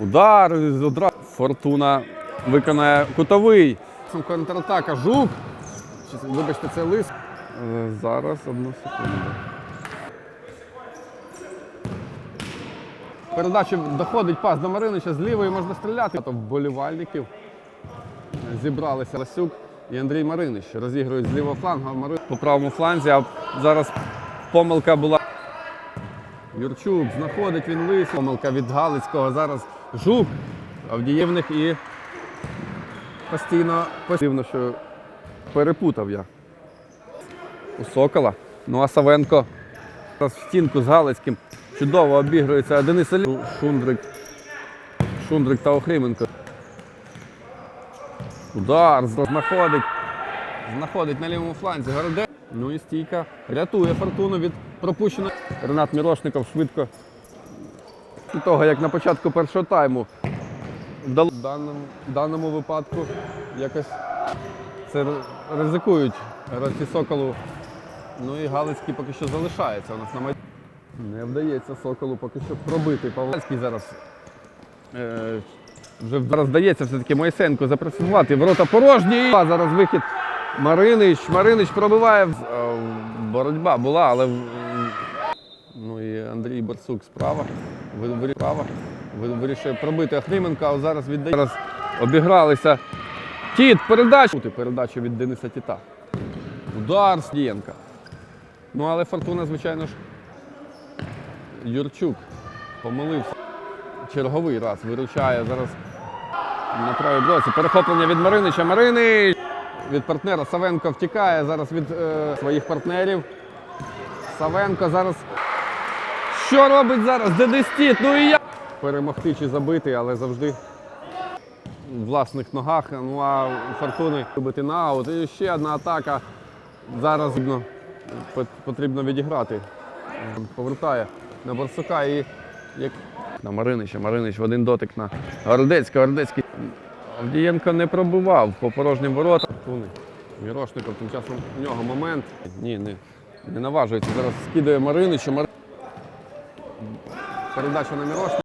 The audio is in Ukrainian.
Удар одразу. Фортуна виконає кутовий. Контратака. Жук. Вибачте, це лис. Е, Зараз одну секунду. Передача доходить пас до Маринича, з лівої можна стріляти. Вболівальників зібралися Ласюк і Андрій Маринич. Розігрують з лівого флангу. а Марин по правому фланзі, а зараз помилка була. Юрчук знаходить він лис. Помилка від Галицького. Зараз Жук. Авдієвних і постійно постійно, що перепутав я. У Сокола. Ну а Савенко в стінку з Галицьким. Чудово обігрується Денис Алі... Шундрик. Шундрик та Охрименко. Удар знаходить. Знаходить на лівому фланзі. Городець. Ну і стійка рятує фортуну від пропущеної. Ренат Мірошников швидко. Того, як на початку першого тайму вдало- в даному, в даному випадку якось це ризикують гравці Соколу. Ну і Галицький поки що залишається у нас на майдані. Не вдається Соколу поки що пробити. Павлецький зараз е, вже зараз вдається все-таки Моїсенко запресувати. Ворота порожні. Зараз вихід Маринич. Маринич пробиває. Е, Боротьба була, але і Андрій Барсук справа. Ви- ви- Справа. Вирішує пробити Ахрименка, а зараз віддає. Зараз обігралися. Тіт, передача. Передача від Дениса Тіта. Удар Сдієнка. Ну але фортуна, звичайно ж. Юрчук помилився. Черговий раз виручає зараз на правій блоці. Перехоплення від Маринича. Маринич від партнера Савенко втікає зараз від е, своїх партнерів. Савенко зараз. Що робить зараз? Дедестіт? Ну і я. Перемогти чи забити, але завжди в власних ногах. Ну а фортуни вибити на аут. І ще одна атака. Зараз потрібно відіграти. Повертає на Барсука і як на Маринича. Маринич в один дотик на Городецька. Городецький. Авдієнко не пробивав по порожнім воротам. Мірошников тим часом у нього момент. Ні, не, не наважується. Зараз скидає Маринича. Мар... Передача на Мірошника.